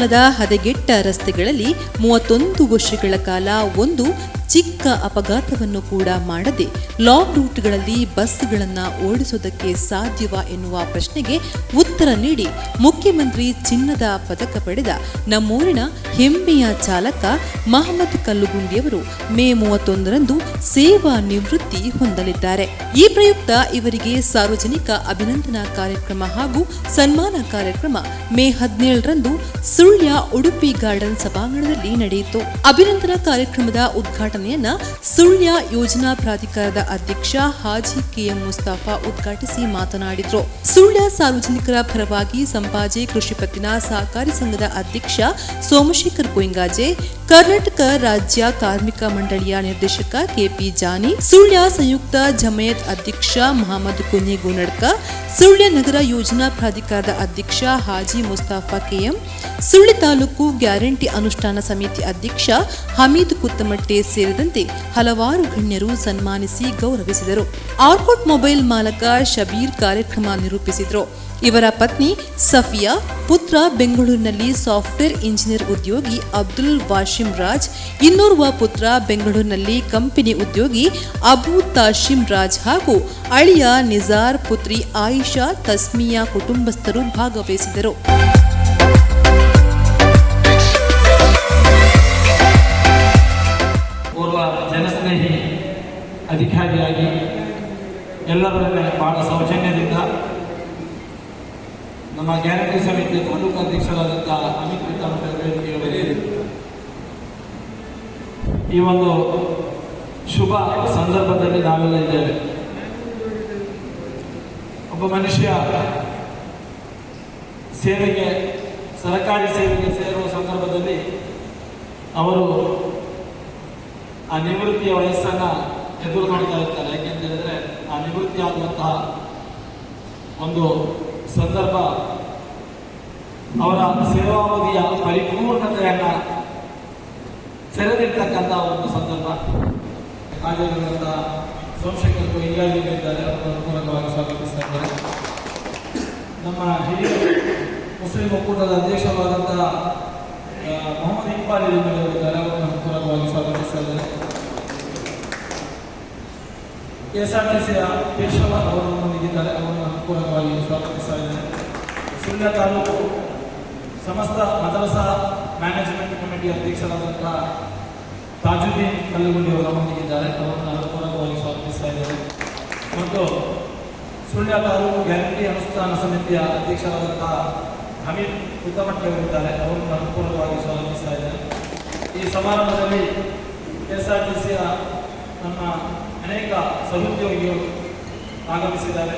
ಕಾಲದ ಹದಗೆಟ್ಟ ರಸ್ತೆಗಳಲ್ಲಿ ಮೂವತ್ತೊಂದು ವರ್ಷಗಳ ಕಾಲ ಒಂದು ಚಿಕ್ಕ ಅಪಘಾತವನ್ನು ಕೂಡ ಮಾಡದೆ ಲಾಂಗ್ ರೂಟ್ಗಳಲ್ಲಿ ಬಸ್ಗಳನ್ನು ಓಡಿಸೋದಕ್ಕೆ ಸಾಧ್ಯವ ಎನ್ನುವ ಪ್ರಶ್ನೆಗೆ ಉತ್ತರ ನೀಡಿ ಮುಖ್ಯಮಂತ್ರಿ ಚಿನ್ನದ ಪದಕ ಪಡೆದ ನಮ್ಮೂರಿನ ಹೆಮ್ಮೆಯ ಚಾಲಕ ಮಹಮ್ಮದ್ ಕಲ್ಲುಗುಂಡಿಯವರು ಮೇ ಮೂವತ್ತೊಂದರಂದು ಸೇವಾ ನಿವೃತ್ತಿ ಹೊಂದಲಿದ್ದಾರೆ. ಈ ಪ್ರಯುಕ್ತ ಇವರಿಗೆ ಸಾರ್ವಜನಿಕ ಅಭಿನಂದನಾ ಕಾರ್ಯಕ್ರಮ ಹಾಗೂ ಸನ್ಮಾನ ಕಾರ್ಯಕ್ರಮ ಮೇ ಹದಿನೇಳರಂದು ಸುಳ್ಯ ಉಡುಪಿ ಗಾರ್ಡನ್ ಸಭಾಂಗಣದಲ್ಲಿ ನಡೆಯಿತು. ಅಭಿನಂದನಾ ಕಾರ್ಯಕ್ರಮದ ಉದ್ಘಾಟನೆಯನ್ನ ಸುಳ್ಯ ಯೋಜನಾ ಪ್ರಾಧಿಕಾರದ ಅಧ್ಯಕ್ಷ ಹಾಜಿ ಕೆಎಂ ಮುಸ್ತಾಫಾ ಉದ್ಘಾಟಿಸಿ ಮಾತನಾಡಿದ್ರು. ಸುಳ್ಯ ಸಾರ್ವಜನಿಕರ ಪರವಾಗಿ ಸಂಪಾಜೆ ಕೃಷಿ ಪತ್ತಿನ ಸಹಕಾರಿ ಸಂಘದ ಅಧ್ಯಕ್ಷ ಸೋಮಶೇಖರ್ ಕುಯಿಂಗಾಜೆ ಕರ್ನಾಟಕ ರಾಜ್ಯ ಕಾರ್ಮಿಕ ಮಂಡಳಿಯ ನಿರ್ದೇಶಕ ಕೆಪಿ ಜಾನಿ, ಸುಳ್ಯ ಸಂಯುಕ್ತ ಜಮಯತ್ ಅಧ್ಯಕ್ಷ ಮಹಮ್ಮದ್ ಗುನಡ್ಕ ಸುಳ್ಯ ನಗರ ಯೋಜನಾ ಪ್ರಾಧಿಕಾರದ ಅಧ್ಯಕ್ಷ ಹಾಜಿ ಮುಸ್ತಾಫಾ ಕೆಎಂ, ಸುಳ್ಯ ತಾಲೂಕು ಗ್ಯಾರಂಟಿ ಅನುಷ್ಠಾನ ಸಮಿತಿ ಅಧ್ಯಕ್ಷ ಹಮೀದ್ ಕುತ್ತಮಟ್ಟೆ ಸೇರಿದಂತೆ ಹಲವಾರು ಗಣ್ಯರು ಸನ್ಮಾನಿಸಿ ಗೌರವಿಸಿದರು. ಆರ್ಕೋಟ್ ಮೊಬೈಲ್ ಮಾಲಕ ಶಬೀರ್ ಕಾರ್ಯಕ್ರಮ ನಿರೂಪಿಸಿದರು. ಇವರ ಪತ್ನಿ ಸಫಿಯಾ, ಪುತ್ರ ಬೆಂಗಳೂರಿನಲ್ಲಿ ಸಾಫ್ಟ್ವೇರ್ ಇಂಜಿನಿಯರ್ ಉದ್ಯೋಗಿ ಅಬ್ದುಲ್ ವಾಶಿಂ ರಾಜ್, ಇನ್ನೋರ್ವ ಪುತ್ರ ಬೆಂಗಳೂರಿನಲ್ಲಿ ಕಂಪನಿ ಉದ್ಯೋಗಿ ಅಬು ತಾಶಿಂ ರಾಜ್ ಹಾಗೂ ಅಳಿಯ ನಿಜಾರ್ ಪುತ್ರಿ ಆಯಿಷಾ ತಸ್ಮಿಯಾ ಕುಟುಂಬಸ್ಥರು ಭಾಗವಹಿಸಿದರು. ಅಧಿಕಾರಿಯಾಗಿ ಎಲ್ಲರನ್ನೇ ಬಹಳ ಸೌಜನ್ಯದಿಂದ ನಮ್ಮ ಗ್ಯಾರಂಟಿ ಸಮಿತಿಯ ತಾಲೂಕು ಅಧ್ಯಕ್ಷರಾದಂಥ ಅಮಿತ್ ವೇದಿಕೆಯಲ್ಲಿ ಈ ಒಂದು ಶುಭ ಸಂದರ್ಭದಲ್ಲಿ ನಾವೆಲ್ಲ ಇದ್ದೇವೆ. ಒಬ್ಬ ಮನುಷ್ಯ ಸೇವೆಗೆ, ಸರಕಾರಿ ಸೇವೆಗೆ ಸೇರುವ ಸಂದರ್ಭದಲ್ಲಿ ಅವರು ಆ ನಿವೃತ್ತಿಯ ವಯಸ್ಸನ್ನ ಎದುರು ನೋಡ್ತಾ ಇರ್ತಾರೆ ಯಾಕೆಂತ ಹೇಳಿದ್ರೆ ಆ ನಿವೃತ್ತಿ ಆಗುವಂತಹ ಒಂದು ಸಂದರ್ಭ ಅವರ ಸೇವಾವಧಿಯ ಪರಿಪೂರ್ಣತೆಯನ್ನ ಸೆರೆದಿರ್ತಕ್ಕಂತಹ ಒಂದು ಸಂದರ್ಭ. ಕಾಲೇಜಿನಂತಹ ಸೋಮಶೇಖರ್ ಇದ್ದಾರೆ ಅವರನ್ನು ಪೂರ್ವಕವಾಗಿ ಸ್ವಾಗತಿಸ್ತಾ ಇದ್ದಾರೆ. ನಮ್ಮ ಹಿರಿಯ ಮುಸ್ಲಿಂ ಒಕ್ಕೂಟದ ಅಧ್ಯಕ್ಷರಾದಂತಹ ಮೊಹಮ್ಮದ್ ಇಕ್ಬಾಲ್ ಇದ್ದಾರೆ. ಅವರನ್ನು ಪೂರ್ವಕವಾಗಿ ಸ್ವಾಗತಿಸ್ತಾ ಇದ್ದಾರೆ. ಕೆಎಸ್ಆರ್ಟಿಸಿಯ ಕೇಶವ ಅವರು ನಮ್ಮೊಂದಿಗಿದ್ದಾರೆ ಅವರನ್ನು ಅನುಕೂಲವಾಗಿ ಸ್ವಾಗತಿಸ್ತಾ ಇದ್ದೇನೆ. ಸುಳ್ಯ ತಾಲೂಕು ಸಮಸ್ತ ಮದರಸಾ ಮ್ಯಾನೇಜ್ಮೆಂಟ್ ಕಮಿಟಿ ಅಧ್ಯಕ್ಷರಾದಂತಹ ತಾಜುದ್ದೀನ್ ಕಲ್ಲುಗುಂಡಿ ಅವರು ನಮ್ಮೊಂದಿಗಿದ್ದಾರೆ ಅವರನ್ನು ಅನುಕೂಲವಾಗಿ ಸ್ವಾಗತಿಸ್ತಾ ಮತ್ತು ಸುಳ್ಯ ತಾಲೂಕು ಗ್ಯಾರಂಟಿ ಅನುಷ್ಠಾನ ಸಮಿತಿಯ ಅಧ್ಯಕ್ಷರಾದಂತಹ ಹಮೀದ್ ಉತ್ತಮಟ್ಟಿ ಅವರಿದ್ದಾರೆ ಅವರನ್ನು ಅನುಕೂಲವಾಗಿ ಸ್ವಾಗತಿಸ್ತಾ ಈ ಸಮಾರಂಭದಲ್ಲಿ ಎಸ್ ಆರ್ ಟಿ ಸಿಯ ನಮ್ಮ ಅನೇಕ ಸಹೋದ್ಯೋಗಿಗಳು ಆಗಮಿಸಿದ್ದಾರೆ.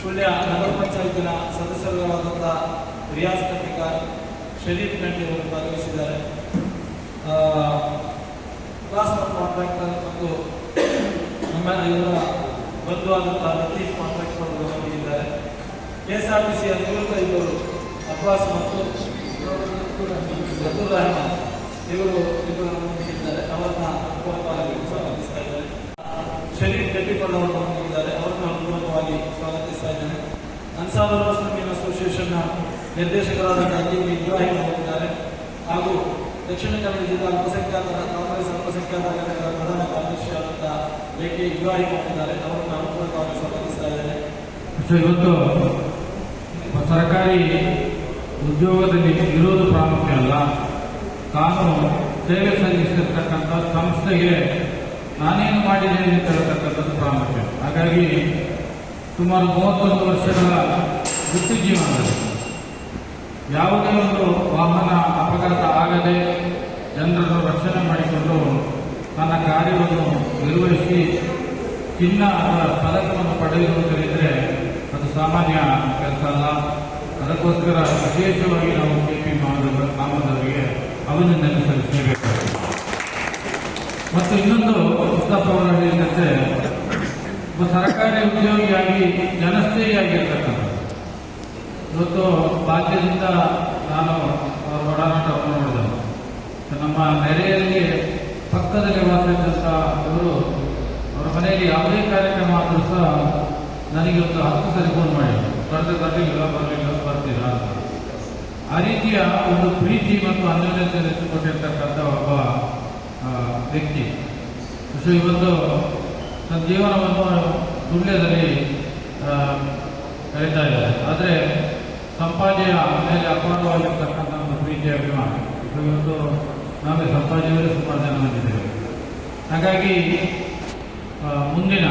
ಸುಳ್ಯ ನಗರ ಪಂಚಾಯತಿನ ಸದಸ್ಯರಾದಂಥ ರಿಯಾಜ್ ಕಟ್ಟಿಕಾರ್ ಶರೀಫ್ ಗಂಟಿ ಅವರು ಭಾಗವಹಿಸಿದ್ದಾರೆ ಆ, ಕ್ಲಾಸ್ ಕಾಂಟ್ರಾಕ್ಟರ್ ಮತ್ತು ನಮ್ಮ ಇವರ ಬಂಧುವಾದಂಥ ಲತೀಫ್ ಕಾಂಟ್ರಾಕ್ಟರ್ ಬಂದಿದ್ದಾರೆ. ಕೆ ಎಸ್ ಆರ್ ಟಿ ಸಿಯ ನಿವೃತ್ತ ಇವರು ಅಬ್ಬಾಸ್ ಮತ್ತು ಅಬ್ದುಲ್ ರಹಮಾನ್ ಇವರು ಇಬ್ಬರು ನಮ್ಮೊಂದಿಗಿದ್ದಾರೆ ಅವರನ್ನ ಸ್ವಾಗತಿಸ್ತಾ ಇದ್ದಾರೆ. ಶರೀಫ್ ಗಟ್ಟಿಪಲ್ ಅವರು ಅವರನ್ನ ಪೂರ್ವಕವಾಗಿ ಸ್ವಾಗತಿಸ್ತಾ ಇದ್ದೇನೆ. ಅನ್ಸಾರ್ ಅಸೋಸಿಯೇಷನ್ನ ನಿರ್ದೇಶಕರಾದ ಅಜೀಬ್ ಇಬ್ರಾಹಿಂ ಅವರಿದ್ದಾರೆ. ಹಾಗೂ ದಕ್ಷಿಣ ಕನ್ನಡ ಜಿಲ್ಲಾ ಅಲ್ಪಸಂಖ್ಯಾತರ ಕಾಂಗ್ರೆಸ್ ಅಲ್ಪಸಂಖ್ಯಾತರ ಘಟಕದ ಪ್ರಧಾನ ಕಾರ್ಯದರ್ಶಿಯಾದಂಥ ಎ ಕೆ. ಇಬ್ರಾಹಿಂ ಅವರಿದ್ದಾರೆ. ಅವರನ್ನು ಅನುಕೂಲವಾಗಿ ಸ್ವಾಗತಿಸ್ತಾ ಇದ್ದೇನೆ. ಇವತ್ತು ಸರ್ಕಾರಿ ಉದ್ಯೋಗದಲ್ಲಿ ಇರೋದು ಪ್ರಾಮುಖ್ಯ ಅಲ್ಲ. ತಾನು ಸೇವೆ ಸಲ್ಲಿಸಿರ್ತಕ್ಕಂಥ ಸಂಸ್ಥೆಗೆ ನಾನೇನು ಮಾಡಿದ್ದೇನೆ ಅಂತ ಹೇಳ್ತಕ್ಕಂಥದ್ದು ಪ್ರಾಮುಖ್ಯ. ಹಾಗಾಗಿ ಸುಮಾರು ಮೂವತ್ತೊಂದು ವರ್ಷಗಳ ವೃತ್ತಿ ಜೀವನದಲ್ಲಿ ಯಾವುದೇ ಒಂದು ವಾಹನ ಅಪಘಾತ ಆಗದೆ ಜನರನ್ನು ರಕ್ಷಣೆ ಮಾಡಿಕೊಂಡು ತನ್ನ ಕಾರ್ಯವನ್ನು ನಿರ್ವಹಿಸಿ ಚಿನ್ನ ಅಥವಾ ಪದಕವನ್ನು ಪಡೆಯುವುದರಿದ್ದರೆ ಅದು ಸಾಮಾನ್ಯ ಕೆಲಸ ಅಲ್ಲ. ಅದಕ್ಕೋಸ್ಕರ ವಿಶೇಷವಾಗಿ ನಾವು ಕೆ ಪಿ ಮಾಮದವರಿಗೆ ಅಭಿನಂದನೆ ಸಲ್ಲಿಸಲೇಬೇಕು. ಮತ್ತು ಇನ್ನೊಂದು ಅವರು ಹೇಳಿದಂತೆ ಒಬ್ಬ ಸರ್ಕಾರಿ ಉದ್ಯೋಗಿಯಾಗಿ ಜನಸ್ನೇಹಿಯಾಗಿರ್ತಕ್ಕಂಥ ಇವತ್ತು ಬಾಲ್ಯದಿಂದ ನಾನು ಅವರ ಒಡನಾಟವನ್ನು ನೋಡಿದೆ. ನಮ್ಮ ನೆರೆಯಲ್ಲಿ ಪಕ್ಕದಲ್ಲಿ ವಾಸ ಅವರು ಅವರ ಮನೆಯಲ್ಲಿ ಯಾವುದೇ ಕಾರ್ಯಕ್ರಮ ಆದರೂ ಸಹ ನನಗೆ ಒಂದು ಹತ್ತು ಸರಿ ಫೋನ್ ಮಾಡಿ ಬರದೆ ಬರಲಿಲ್ಲ ಬರಲಿಲ್ಲ ಬರ್ತೀರಾ ಅಂತ. ಆ ರೀತಿಯ ಒಂದು ಪ್ರೀತಿ ಮತ್ತು ಅನ್ಯೋನ್ಯತೆ ಕೊಟ್ಟಿರ್ತಕ್ಕಂಥ ಒಬ್ಬ ವ್ಯಕ್ತಿ. ಸೊ, ಇವತ್ತು ತನ್ನ ಜೀವನವನ್ನು ಸುಳ್ಯದಲ್ಲಿ ಕರೀತಾ ಇದ್ದಾರೆ. ಆದರೆ ಸಂಪಾಜೆಯ ಮೇಲೆ ಅಪಾರವಾಗಿರ್ತಕ್ಕಂಥ ಒಂದು ಪ್ರೀತಿಯ ಅಭಿಮಾನ. ಸೊ, ಇವತ್ತು ನಾವೇ ಸಂಪಾಜೆಯವರೇ ಸುಮಾರು ಜನ ಬಂದಿದ್ದೇವೆ ಹಾಗಾಗಿ ಮುಂದಿನ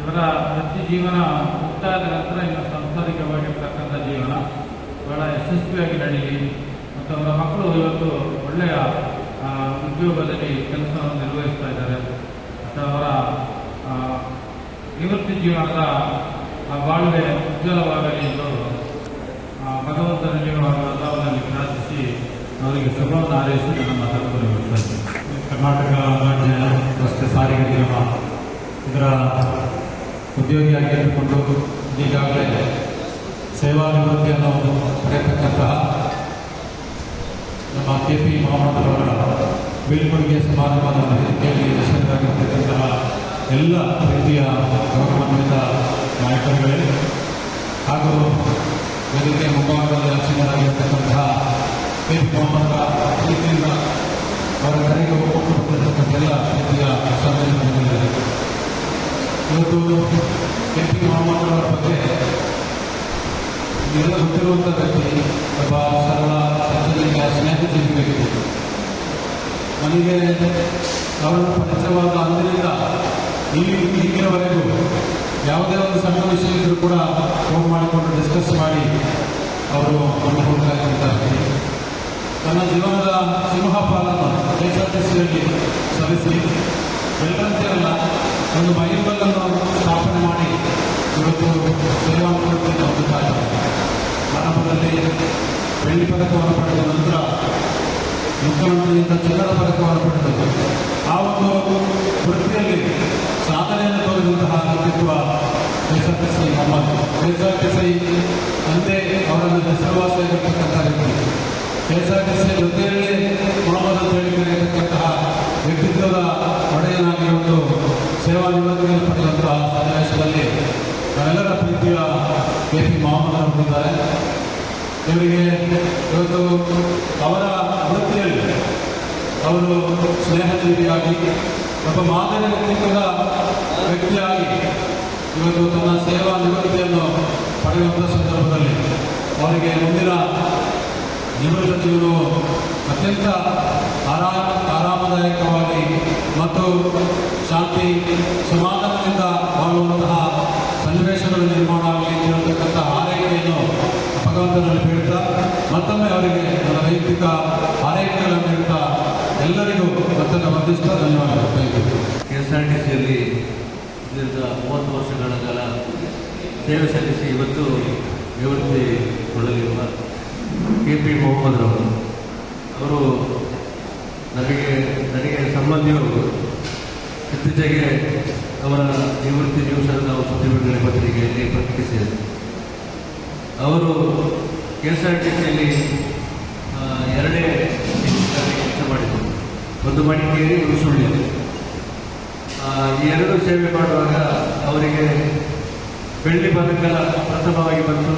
ಇವರ ವೃತ್ತಿ ಜೀವನ ಮುಕ್ತಾಯದ ನಂತರ ಇನ್ನು ಸಾಂಸಾರಿಕವಾಗಿರ್ತಕ್ಕಂಥ ಜೀವನ ಬಹಳ ಯಶಸ್ವಿಯಾಗಿ ನಡೀಲಿ. ಮತ್ತು ಅವರ ಮಕ್ಕಳು ಇವತ್ತು ಒಳ್ಳೆಯ ಉದ್ಯೋಗದಲ್ಲಿ ಕೆಲಸವನ್ನು ನಿರ್ವಹಿಸ್ತಾ ಇದ್ದಾರೆ ಅಥವಾ ಅವರ ನಿವೃತ್ತಿ ಜೀವನದ ಬಾಳ್ವೆ ಉಜ್ವಲವಾಗಲಿ ಎಂದು ಭಗವಂತನ ಅಲ್ಲಾಹನಲ್ಲಿ ಪ್ರಾರ್ಥಿಸಿ ಅವರಿಗೆ ಶುಭವನ್ನು ಆರೈಸಿ ನನ್ನ ಇದ್ದೇನೆ. ಕರ್ನಾಟಕ ರಾಜ್ಯ ರಸ್ತೆ ಸಾರಿಗೆ ನಿಗಮ ಇದರ ಉದ್ಯೋಗಿಯಾಗಿ ಇಟ್ಟುಕೊಂಡು ಈಗಾಗಲೇ ಸೇವಾ ನಿವೃತ್ತಿಯನ್ನು ಪಡೆಯತಕ್ಕಂತಹ ನಮ್ಮ ಕೆ ಪಿ ಮೊಹಮ್ಮದ್ ಅವರ ಬೀಳ್ಕೊಡುಗೆ ಸಮಾರಂಭದ ವೇದಿಕೆಯಲ್ಲಿ ಯಶಸ್ವಿಯಾಗಿರ್ತಕ್ಕಂತಹ ಎಲ್ಲ ರೀತಿಯ ಗೌರವಾನ್ವಿತ ನಾಯಕರುಗಳೇ. ಹಾಗೂ ವೇದಿಕೆಯ ಮುಂಭಾಗದಲ್ಲಿ ಮೊಹಮ್ಮದ್ ಪ್ರೀತಿಯಿಂದ ಅವರ ಕರೆಗೆ ಒಪ್ಪಿಕೊಂಡಿರ್ತಕ್ಕಂಥ ಎಲ್ಲ ರೀತಿಯ ಸಾರ್ವಜನಿಕರಿದ್ದಾರೆ ಇವತ್ತು ಕೆ ಪಿ ಮೊಹಮ್ಮದ್ ಅವರ ಬಗ್ಗೆ ಎಲ್ಲ ಗೊತ್ತಿರುವಂಥ ವ್ಯಕ್ತಿ ಒಬ್ಬ ಸರಳ ಸಾರ್ವಜನಿಕ ಸ್ನೇಹಜೀವಿ ವ್ಯಕ್ತಿ ನನಗೆ ಅವರು ಪರಿಚಯವಾದ ಅಂದಿನಿಂದ ಇಲ್ಲಿ ಈಗಿನವರೆಗೂ ಯಾವುದೇ ಒಂದು ಸಣ್ಣ ವಿಷಯ ಇದ್ದರೂ ಕೂಡ ಫೋನ್ ಮಾಡಿಕೊಂಡು ಡಿಸ್ಕಸ್ ಮಾಡಿ ಅವರು ನಮ್ಮ ಹೋಗ್ತಾರೆ ತನ್ನ ಜೀವನದ ಸಿಂಹ ಪಾಲನ್ನು ಎಸ್ ಆರ್ ಟಿ ಸಿಯಲ್ಲಿ ಸಲ್ಲಿಸಿ ಬೆಳ್ಳಂತೆಯಲ್ಲ ಒಂದು ಬೈಬಲನ್ನು ಸ್ಥಾಪನೆ ಮಾಡಿ ಇವತ್ತು ಸೇವಾ ಮಾಡುತ್ತಿದ್ದ ಒಂದು ಕಾರ್ಯ ಆರಂಭದಲ್ಲಿ ಬೆಳ್ಳಿ ಪದಕವನ್ನು ಪಡೆದ ನಂತರ ಮುಖ್ಯಮಂತ್ರಿಯಿಂದ ಚಿನ್ನದ ಪದಕವನ್ನು ಪಡೆದರು ಆ ಒಂದು ವೃತ್ತಿಯಲ್ಲಿ ಸಾಧನೆಯನ್ನು ತೋರಿದಂತಹ ವ್ಯಕ್ತಿತ್ವ ಕೆಎಸ್ಆರ್ಟಿಸಿ ಮೊಹಮ್ಮದ್. ಕೆಎಸ್ಆರ್ಟಿಸಿ ತಂದೆ ಅವರನ್ನು ಹೆಸರುವಾಸಿಯಾಗಿರ್ತಕ್ಕಂಥ ವ್ಯಕ್ತಿ. ಸಿ ಜೊತೆಯಲ್ಲಿ ಮೊಹಮ್ಮದ್ ಅಂತ ಹೇಳಿ ಕರೆಯತಕ್ಕಂತಹ ವ್ಯಕ್ತಿತ್ವದ ಒಡೆಯನಾಗಿ ಒಂದು ಸೇವಾ ನಿವೃತ್ತಿಯನ್ನು ಪಡೆದಂತಹ ಸನ್ನಿವೇಶದಲ್ಲಿ ನಮ್ಮೆಲ್ಲರ ಪ್ರೀತಿಯ ಕೆ ಪಿ ಮೊಹಮ್ಮದ್ ಅವರಿದ್ದಾರೆ. ಇವರಿಗೆ ಇವತ್ತು ಅವರ ವೃತ್ತಿಯಲ್ಲಿ ಅವರು ಸ್ನೇಹಜೀವಿಯಾಗಿ ಒಬ್ಬ ಮಾದರಿ ವ್ಯಕ್ತಿತ್ವದ ವ್ಯಕ್ತಿಯಾಗಿ ಇವತ್ತು ತನ್ನ ಸೇವಾ ನಿವೃತ್ತಿಯನ್ನು ಪಡೆಯುವಂಥ ಸಂದರ್ಭದಲ್ಲಿ ಅವರಿಗೆ ಮುಂದಿನ ನಿವೃತ್ತ ಜೀವನವು ಅತ್ಯಂತ ಆರಾಮ ಆರಾಮದಾಯಕವಾಗಿ ಮತ್ತು ಶಾಂತಿ ಸಮಾಧಾನದಿಂದ ಮತ್ತೊಮ್ಮೆ ಅವರಿಗೆ ನನ್ನ ವೈಯಕ್ತಿಕ ಹಾರೈಕೆಗಳನ್ನು ನಿಮಿತ್ತ ಎಲ್ಲರಿಗೂ ಮತ್ತೊಮ್ಮೆ ಬಂಧಿಸ್ತಾ ಧನ್ಯವಾದ ಕೆ ಎಸ್ ಆರ್ ಟಿ ಸಿಯಲ್ಲಿ ದೀರ್ಘ ಮೂವತ್ತು ವರ್ಷಗಳ ಕಾಲ ಸೇವೆ ಸಲ್ಲಿಸಿ ಇವತ್ತು ನಿವೃತ್ತಿಗೊಳ್ಳಲಿರುವ ಕೆ ಪಿ ಮೊಹಮ್ಮದ್ ರವರು ಅವರು ನನಗೆ ನನಗೆ ಸಂಬಂಧಿಯವರು ಇತ್ತೀಚೆಗೆ ಅವರ ನಿವೃತ್ತಿ ನ್ಯೂಸನ್ನು ನಾವು ಸುದ್ದಿ ಬಿಡುಗಡೆ ಪತ್ರಿಕೆಯಲ್ಲಿ ಪ್ರಕಟಿಸಿದರು ಅವರು ಕೆ ಎಸ್ ಆರ್ ಟಿ ಸಿಯಲ್ಲಿ ಎರಡೇ ಕೆಲಸ ಮಾಡಿದರು. ಒಂದು ಮಡಿಕೇರಿ ಒಂದು ಸುಳ್ಳು ಈ ಎರಡು ಸೇವೆ ಮಾಡುವಾಗ ಅವರಿಗೆ ಬೆಳ್ಳಿ ಪದಕ ಪ್ರಥಮವಾಗಿ ಬಂತು.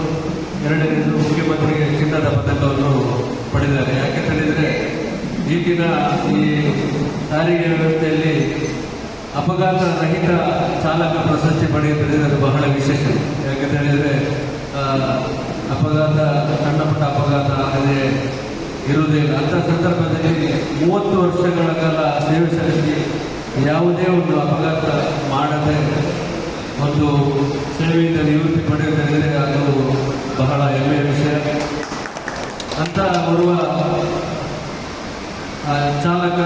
ಎರಡನೇದು ಮುಖ್ಯಮಂತ್ರಿಗೆ ಚಿನ್ನದ ಪದಕವನ್ನು ಪಡೆದಿದ್ದಾರೆ. ಯಾಕೆ ಹೇಳಿದರೆ, ಈಗಿನ ಈ ಸಾರಿಗೆ ವ್ಯವಸ್ಥೆಯಲ್ಲಿ ಅಪಘಾತ ರಹಿತ ಚಾಲಕ ಪ್ರಶಸ್ತಿ ಪಡೆಯುತ್ತದೆ ಅದು ಬಹಳ ವಿಶೇಷ. ಯಾಕೆ ಹೇಳಿದರೆ ಅಪಘಾತ ಸಣ್ಣ ಪುಟ್ಟ ಅಪಘಾತ ಆಗದೆ ಇರುವುದಿಲ್ಲ ಅಂಥ ಸಂದರ್ಭದಲ್ಲಿ ಮೂವತ್ತು ವರ್ಷಗಳ ಕಾಲ ಸೇವೆ ಸಲ್ಲಿಸಿ ಯಾವುದೇ ಒಂದು ಅಪಘಾತ ಮಾಡದೆ ಒಂದು ಸೇವೆಯಿಂದ ನಿವೃತ್ತಿ ಪಡೆಯುವುದರಿಂದ ಅದು ಬಹಳ ಹೆಮ್ಮೆಯ ವಿಷಯ. ಅಂತ ಬರುವ ಚಾಲಕ,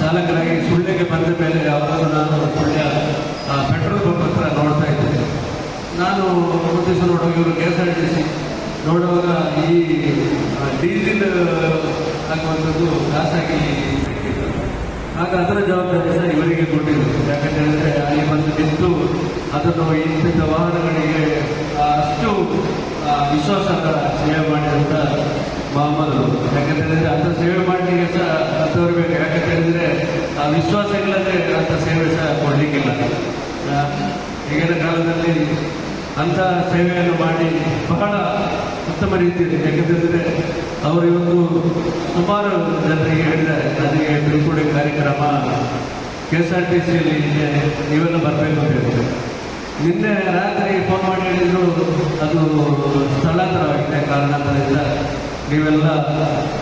ಚಾಲಕರಾಗಿ ಸುಳ್ಯಕ್ಕೆ ಬಂದ ಮೇಲೆ ಯಾವಾಗಲೂ ನಾನು ಸುಳ್ಯ ಪೆಟ್ರೋಲ್ ಪಂಪ್ ಹತ್ರ ನೋಡ್ತಾ ಇದ್ದೆ ನಾನು ಒಂದು ದಿವಸ ನೋಡುವಾಗ ಇವರು ಕೆ ಎಸ್ ನೋಡುವಾಗ ಈ ಡೀಸಿಲ್ ಹಾಕುವಂಥದ್ದು ಖಾಸಗಿ ಆಗ ಅದರ ಜವಾಬ್ದಾರಿ ಸಹ ಇವರಿಗೆ ಕೊಟ್ಟಿದ್ದು ಯಾಕಂತ ಅಲ್ಲಿ ಬಂದು ನಿಂತು ಅದನ್ನು ಇಂತಿದ್ದ ವಾಹನಗಳಿಗೆ ಅಷ್ಟು ವಿಶ್ವಾಸ ವಿಶ್ವಾಸದ ಸೇವೆ ಮಾಡಿದಂಥ ಮಹಮ್ಮದರು. ಯಾಕಂತ ಹೇಳಿದ್ರೆ ಅಂಥ ಸೇವೆ ಮಾಡಲಿಕ್ಕೆ ಸಹ ಅಂತವ್ರು ಬೇಕು. ಆ ವಿಶ್ವಾಸ ಇಲ್ಲದೆ ಅಂಥ ಸೇವೆ ಸಹ ಕೊಡಲಿಕ್ಕಿಲ್ಲ. ಈಗಿನ ಕಾಲದಲ್ಲಿ ಅಂಥ ಸೇವೆಯನ್ನು ಮಾಡಿ ಬಹಳ ಉತ್ತಮ ರೀತಿಯಲ್ಲಿ ಯಾಕೆಂದರೆ ಅವರು ಇವತ್ತು ಸುಮಾರು ಜನರಿಗೆ ಹೇಳಿದ್ದಾರೆ. ನನಗೆ ಬೀಳ್ಕೊಡೆ ಕಾರ್ಯಕ್ರಮ ಕೆ ಎಸ್ ಆರ್ ಟಿ ಸಿಯಲ್ಲಿ ನೀವೆಲ್ಲ ಬರಬೇಕು ಅಂತ ಹೇಳಿದ್ರು ನಿನ್ನೆ ರಾತ್ರಿ ಫೋನ್ ಮಾಡಿ ಹೇಳಿದ್ರು ಅದು ಸ್ಥಳಾಂತರವಾಗಿದೆ. ಕಾರಣಾಂತರದಿಂದ ನೀವೆಲ್ಲ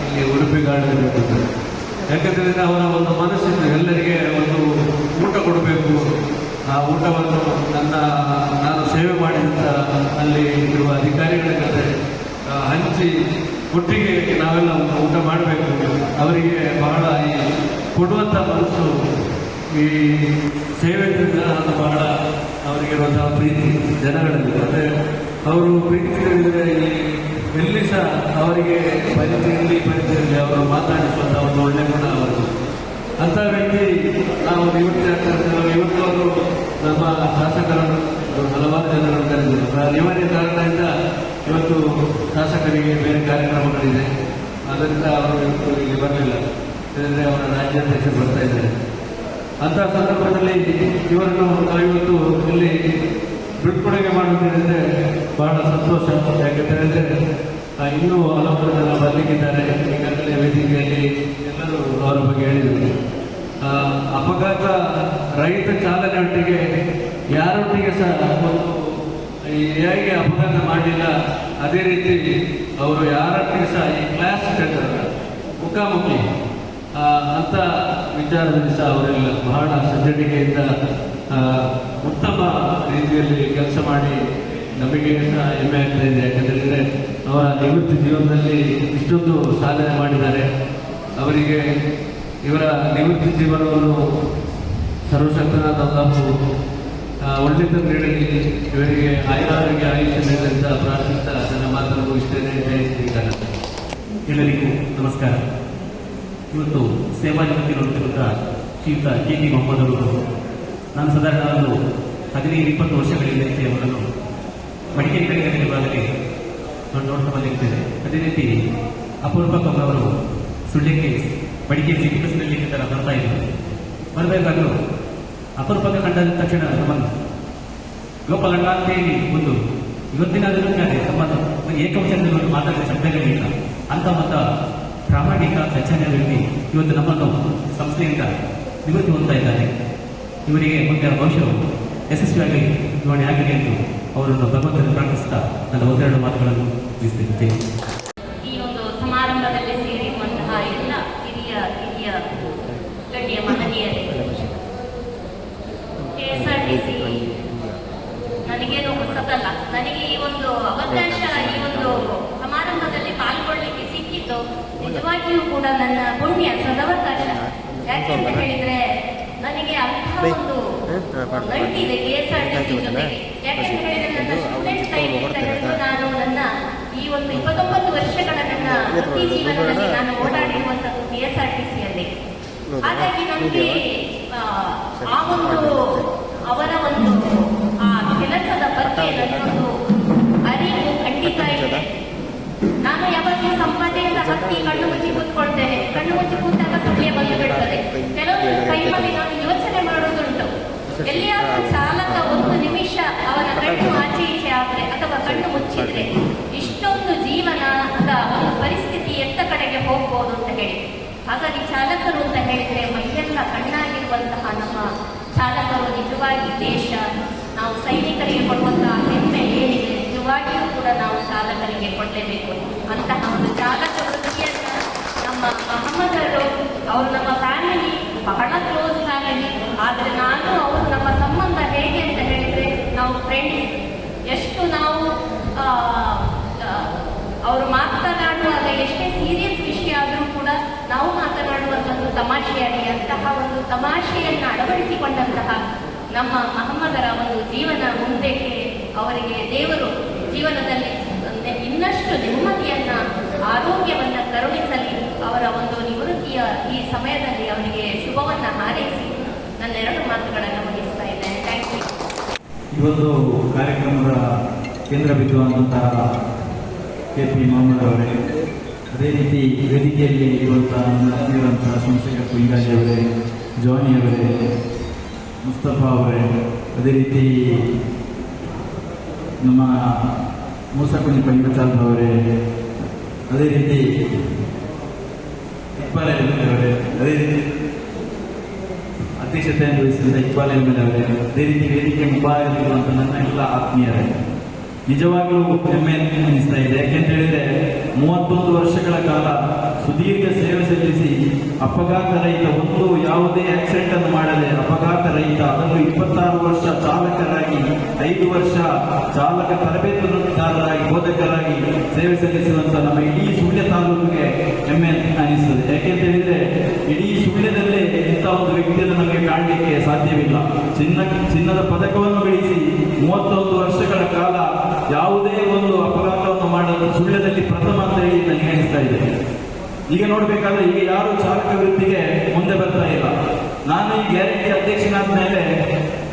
ಇಲ್ಲಿ ಉಡುಪಿ ಗಾರ್ಡನ್ ಬೇಕಂತ ಯಾಕಂದ್ರೆ ಅವರ ಒಂದು ಮನಸ್ಸಿನ ಎಲ್ಲರಿಗೆ ಒಂದು ಊಟ ಕೊಡಬೇಕು. ಆ ಊಟವನ್ನು ನನ್ನ ನಾನು ಸೇವೆ ಮಾಡಿದಂಥ ಅಲ್ಲಿ ಇರುವ ಅಧಿಕಾರಿಗಳ ಜೊತೆ ಹಂಚಿ ಒಟ್ಟಿಗೆ ನಾವೆಲ್ಲ ಊಟ ಮಾಡಬೇಕು. ಅವರಿಗೆ ಬಹಳ ಈ ಕೊಡುವಂಥ ಮನಸ್ಸು ಈ ಸೇವೆಯಿಂದ ಅದು ಬಹಳ ಅವರಿಗಿರುವಂತಹ ಪ್ರೀತಿ ಜನಗಳಲ್ಲಿ. ಅಂದರೆ ಅವರು ಪ್ರೀತಿ ತಿಳಿದರೆ ಎಲ್ಲಿ ಸಹ ಅವರಿಗೆ ಪರಿಚಯಲ್ಲಿ ಪರಿಚಯದಲ್ಲಿ ಅವರು ಮಾತಾಡಿಸುವಂಥ ಒಂದು ಒಳ್ಳೆ ಗುಣ ಅವರು ಅಂಥ ವ್ಯಕ್ತಿ ನಾವು ಇರ್ತೇವೆ. ಇವತ್ತು ಅವರು ನಮ್ಮ ಶಾಸಕರನ್ನು ಹಲವಾರು ಜನರನ್ನು ಕರೆದಿದ್ದಾರೆ. ಅನಿವಾರ್ಯ ಕಾರಣದಿಂದ ಇವತ್ತು ಶಾಸಕರಿಗೆ ಬೇರೆ ಕಾರ್ಯಕ್ರಮಗಳಿದೆ. ಅದರಿಂದ ಅವರು ಇವತ್ತು ಇಲ್ಲಿ ಬರಲಿಲ್ಲ. ಇದರಿಂದ ಅವರ ರಾಜ್ಯಾಧ್ಯಕ್ಷರು ಬರ್ತಾ ಇದ್ದಾರೆ. ಅಂತಹ ಸಂದರ್ಭದಲ್ಲಿ ಇವರನ್ನು ನಾವು ಇಲ್ಲಿ ಬಿಡುಗಡೆಗೆ ಮಾಡುವುದರಿಂದ ಬಹಳ ಸಂತೋಷ. ಯಾಕೆ ಹೇಳಿದ್ರೆ ಇನ್ನೂ ಹಲವಾರು ಜನ ಬರಲಿಕ್ಕಿದ್ದಾರೆ. ಈಗಾಗಲೇ ವೇದಿಕೆಯಲ್ಲಿ ಎಲ್ಲರೂ ಅವರ ಬಗ್ಗೆ ಹೇಳಿದ್ದಾರೆ ಅಪಘಾತ ರಹಿತ ಚಾಲನೆಯೊಟ್ಟಿಗೆ ಯಾರೊಟ್ಟಿಗೆ ಸಹ ಒಂದು ಹೇಗೆ ಅಪಘಾತ ಮಾಡಲಿಲ್ಲ ಅದೇ ರೀತಿ ಅವರು ಯಾರೊಟ್ಟಿಗೆ ಸಹ ಈ ಕ್ಲಾಸ್ ಹೇಳ್ತಾರಲ್ಲ ಮುಖಾಮುಖಿ ಅಂತ ವಿಚಾರದಲ್ಲಿ ಸಹ ಅವರೆಲ್ಲ ಬಹಳ ಸಜ್ಜಟಿಕೆಯಿಂದ ಉತ್ತಮ ರೀತಿಯಲ್ಲಿ ಕೆಲಸ ಮಾಡಿ ನಮಗೆ ಸಹ ಹೆಮ್ಮೆ ಆಗ್ತಾ ಇದೆ. ಯಾಕಂತೇಳಿದರೆ ಅವರ ನಿವೃತ್ತಿ ಜೀವನದಲ್ಲಿ ಇಷ್ಟೊಂದು ಸಾಧನೆ ಮಾಡಿದ್ದಾರೆ. ಅವರಿಗೆ ಇವರ ನಿವೃತ್ತಿ ಜೀವನವನ್ನು ಸರ್ವಶಕ್ತನಾದ ಅಲ್ಲಾಹು ಒಳ್ಳೆತ ನೀಡಲಿ ಇವರಿಗೆ ಆಯುರಾರೋಗ್ಯ ಆಯುಷ್ಯ ನೀಡಲಿ ಅಂತ ಪ್ರಾರ್ಥಿಸ್ತಾ ನನ್ನ ಮಾತನ್ನು ಮುಗಿಸ್ತೇನೆ ಎಲ್ಲರಿಗೂ ನಮಸ್ಕಾರ. ಇವತ್ತು ಸೇವಾ ನಿವೃತ್ತಿ ನೋಡುತ್ತಿರುವಂಥ ಶ್ರೀಯುತ ಕೆ ಪಿ ಮೊಹಮ್ಮದ್ ಅವರು, ನಾನು ಸಾಧಾರಣ ಹದಿನೈದು ಇಪ್ಪತ್ತು ವರ್ಷಗಳಿಂದ ಅವರನ್ನು ಮಡಿಕೆ ಕಡೆಗೆ ವಿಭಾಗದಲ್ಲಿ ನಾನು ನೋಡ್ತಾ ಬಂದಿರ್ತೇನೆ. ಅದೇ ರೀತಿ ಅಪೂರ್ವ ಸುಳ್ಯಕ್ಕೆ ಮಡಿಕೇರಿ ಮಡಿಕೆ ಬಸ್ನಲ್ಲಿ ತರ ಬರ್ತಾ ಇದ್ದರು ಬರಬೇಕಾದ್ರು ಅಪರೂಪಕ ಕಂಡ ತಕ್ಷಣ ಸಂಬಂಧ ಗೋಪಾಲಣ್ಣ ಅಂತ ಹೇಳಿ ಒಂದು ಇವತ್ತಿನ ದಿನದಲ್ಲಿ ಸಂಬಂಧ. ಏಕವಚನದಲ್ಲಿ ಮಾತಾಡಿದ ಶಬ್ದಗಳಿಲ್ಲ ಅಂತ ಮತ್ತ ಪ್ರಾಮಾಣಿಕ ವ್ಯಕ್ತಿ ಇವತ್ತು ನಮ್ಮನ್ನು ಸಂಸ್ಥೆಯಿಂದ ನಿವೃತ್ತಿ ಹೊಂದ್ತಾ ಇದ್ದಾರೆ. ಇವರಿಗೆ ಮುಂದೆ ಭವಿಷ್ಯವು ಯಶಸ್ವಿಯಾಗಿ ನಿರ್ವಹಣೆ ಆಗಲಿ ಎಂದು ಅವರನ್ನು ಭಗವಂತನ ಪ್ರಾರ್ಥಿಸ್ತಾ ನನ್ನ ಒಂದೆರಡು ಮಾತುಗಳನ್ನು ಮುಗಿಸ್ತೇನೆ ಈ ಒಂದು ಸಮಾರಂಭದಲ್ಲಿ ಎಲ್ಲ ಹಿರಿಯ ಹಿರಿಯ ಮಹನೀಯರೇ ಕೆಎಸ್ಆರ್ಟಿಸಿ ನನಗೇನು ಹೊಸದಲ್ಲ ನನಗೆ ಈ ಒಂದು ಅವಕಾಶ ಈ ಒಂದು ಸಮಾರಂಭದಲ್ಲಿ ಪಾಲ್ಗೊಳ್ಳಿಕ್ಕೆ ಸಿಕ್ಕಿದ್ದು ನಿಜವಾಗಿಯೂ ಕೂಡ ನನ್ನ ಪುಣ್ಯ ಸದವಕಾಶ ಯಾಕೆಂತ ಹೇಳಿದ್ರೆ ನನಗೆ ಅಂತಹ ಒಂದು ನಂಟಿದೆ ಕೆಎಸ್ಆರ್ಟಿಸಿ ಜೊತೆಗೆ ಯಾಕೆಂತ ಹೇಳಿದ್ರೆ ನನ್ನ ಸ್ಟೂಡೆಂಟ್ ಟೈಮ್ ಅಂತ ಹೇಳಿದ್ರೆ ನಾನು ನನ್ನ ಈ ಒಂದು ಇಪ್ಪತ್ತೊಂಬತ್ತು ವರ್ಷಗಳ ನನ್ನ ವೃತ್ತಿ ಜೀವನದಲ್ಲಿ ನಾನು ಓಡಾಡಿರುವಂತದ್ದು ಕೆ ಎಸ್ ಆರ್ ಟಿ ಸಿಯಲ್ಲಿ ಹಾಗಾಗಿ ಆ, ಆ ಒಂದು ಅವರ ಒಂದು ಆ ಕೆಲಸದ ಬಗ್ಗೆ ನನ್ನೊಂದು ಅರಿವು ಖಂಡಿತ ಇದೆ. ನಾನು ಯಾವಾಗಲೂ ಸಂಪಾದನೆಯಿಂದ ಹತ್ತಿ ಕಣ್ಣು ಮುಚ್ಚಿ ಕೂತ್ಕೊಳ್ತೇನೆ. ಕಣ್ಣು ಮುಚ್ಚಿ ಕೂತಾಗ ಸುಳ್ಳೆ ಬಂದು ಬಿಡ್ತದೆ. ಕೆಲವೊಂದು ಟೈಮಲ್ಲಿ ನಾನು ಯೋಚನೆ ಎಲ್ಲಿಯಾದ್ರೂ ಚಾಲಕ ಒಂದು ನಿಮಿಷ ಅವನ ಕಣ್ಣು ಆಚೆ ಈಚೆ ಆದರೆ ಅಥವಾ ಕಣ್ಣು ಮುಚ್ಚಿದ್ರೆ ಇಷ್ಟೊಂದು ಜೀವನದ ಒಂದು ಪರಿಸ್ಥಿತಿ ಎತ್ತ ಕಡೆಗೆ ಹೋಗ್ಬೋದು ಅಂತ ಹೇಳಿ. ಹಾಗಾಗಿ ಚಾಲಕರು ಅಂತ ಹೇಳಿದ್ರೆ ಮೈಯೆಲ್ಲ ಕಣ್ಣಾಗಿರುವಂತಹ ನಮ್ಮ ಚಾಲಕರು ನಿಜವಾಗಿ ದೇಶ ನಾವು ಸೈನಿಕರಿಗೆ ಕೊಡುವಂತಹ ಹೆಮ್ಮೆ ಏನಿದೆ ನಿಜವಾಗಿಯೂ ಕೂಡ ನಾವು ಚಾಲಕರಿಗೆ ಕೊಡಲೇಬೇಕು. ಅಂತಹ ಒಂದು ಚಾಲಕ ವೃತ್ತಿಯನ್ನ ನಮ್ಮ ಮಹಮ್ಮದರು ಅವರು ನಮ್ಮ ಫ್ಯಾಮಿಲಿ ಬಹಳ ಕ್ಲೋಸ್ ಫ್ಯಾಮಿಲಿ ಆದರೆ ನಾನು ಅವರು ನಮ್ಮ ಸಂಬಂಧ ಹೇಗೆ ಅಂತ ಹೇಳಿದರೆ, ನಾವು ಫ್ರೆಂಡ್ಸ್ ಎಷ್ಟು ನಾವು ಅವರು ಮಾತನಾಡುವಾಗ ಎಷ್ಟೇ ಸೀರಿಯಸ್ ವಿಷಯ ಆದರೂ ಕೂಡ ನಾವು ಮಾತನಾಡುವಂಥದ್ದು ತಮಾಷೆಯಾಗಿ, ಅಂತಹ ಒಂದು ತಮಾಷೆಯನ್ನು ಅಳವಡಿಸಿಕೊಂಡಂತಹ ನಮ್ಮ ಮಹಮ್ಮದರ ಒಂದು ಜೀವನ ಮುಂದಕ್ಕೆ ಅವರಿಗೆ ದೇವರು ಜೀವನದಲ್ಲಿ ಇನ್ನಷ್ಟು ನೆಮ್ಮದಿಯನ್ನ ಆರೋಗ್ಯವನ್ನ ಕರುಣಿಸಲಿ ಅವರ ಒಂದು ನಿವೃತ್ತಿಯ ಈ ಸಮಯದಲ್ಲಿ ಅವರಿಗೆ ಹಾರೈಸಿ ನನ್ನ ಎರಡು ಮಾತುಗಳನ್ನು ಥ್ಯಾಂಕ್ ಯು ಒಂದು ಕಾರ್ಯಕ್ರಮದ ಕೇಂದ್ರ ಬಿಂದುವಾದಂತಹ ಕೆ ಪಿ ಮೊಹಮ್ಮದ್ ಅವರೇ, ಅದೇ ರೀತಿ ವೇದಿಕೆಯಲ್ಲಿ ಇರುವಂತಹ ನನ್ನಲ್ಲಿರುವಂತಹ ಸೋಮಶೇಖರ್ ಕುಂಗಾಜಿ ಅವರೇ, ಜಾನಿ ಅವರೇ, ಮುಸ್ತಫಾ ಅವರೇ, ಅದೇ ರೀತಿ ನಮ್ಮ ಮೂಸಕುನಿ ಪಂಚಚಾಲ್ ಅವರೇ, ಅದೇ ರೀತಿ ಇಕ್ಬಾಲ್ ಅವರೇ, ಅದೇ ರೀತಿ ಅಧ್ಯಕ್ಷತೆಯನ್ನು ವಹಿಸಿದ ಇಕ್ಬಾಲ್ ಎಲ್ಮೇಲೆ ಅವರೇ. ಅದೇ ರೀತಿ ವೇದಿಕೆ ನನ್ನ ಎಲ್ಲ ಆತ್ಮೀಯರೇ. ನಿಜವಾಗಲೂ ಹೆಮ್ಮೆ ಅನಿಸ್ತಾ ಇದೆ. ಯಾಕೆಂತ ಹೇಳಿದ್ರೆ ಮೂವತ್ತೊಂದು ವರ್ಷಗಳ ಕಾಲ ಸುದೀರ್ಘ ಸೇವೆ ಅಪಘಾತ ರಹಿತ, ಒಂದು ಯಾವುದೇ ಆಕ್ಸಿಡೆಂಟ್ ಅನ್ನು ಮಾಡದೆ ಅಪಘಾತ ರಹಿತ ಅದನ್ನು ಇಪ್ಪತ್ತಾರು ವರ್ಷ ಚಾಲಕರಾಗಿ, ಐದು ವರ್ಷ ಚಾಲಕ ತರಬೇತುದಾರರಾಗಿ, ಬೋಧಕರಾಗಿ ಸೇವೆ ಸಲ್ಲಿಸುವಂತ ನಮ್ಮ ಇಡೀ ಸುಳ್ಯ ತಾಲೂಕಿಗೆ ಹೆಮ್ಮೆ ಅನಿಸುತ್ತದೆ ಯಾಕೆಂತ ಹೇಳಿದ್ರೆ, ಇಡೀ ಸುಳ್ಯದಲ್ಲೇ ಇಂಥ ಒಂದು ವ್ಯಕ್ತಿಯನ್ನು ನಮಗೆ ಕಾಣಲಿಕ್ಕೆ ಸಾಧ್ಯವಿಲ್ಲ. ಚಿನ್ನ, ಚಿನ್ನದ ಪದಕವನ್ನು ಗಳಿಸಿ ಮೂವತ್ತೊಂದು ವರ್ಷಗಳ ಕಾಲ ಯಾವುದೇ ಒಂದು ಅಪಘಾತವನ್ನು ಮಾಡಲು ಸುಳ್ಯದಲ್ಲಿ ಪ್ರಥಮ ಅಂತ ಹೇಳಿ ನನಗೆ ಅನಿಸ್ತಾ ಇದೆ. ಈಗ ನೋಡ್ಬೇಕಾದ್ರೆ ಈಗ ಯಾರು ಚಾಲಕ ವೃತ್ತಿಗೆ ಮುಂದೆ ಬರ್ತಾ ಇಲ್ಲ. ನಾನು ಈ ಗ್ಯಾರಂಟಿ ಅಧ್ಯಕ್ಷನಾದ ಮೇಲೆ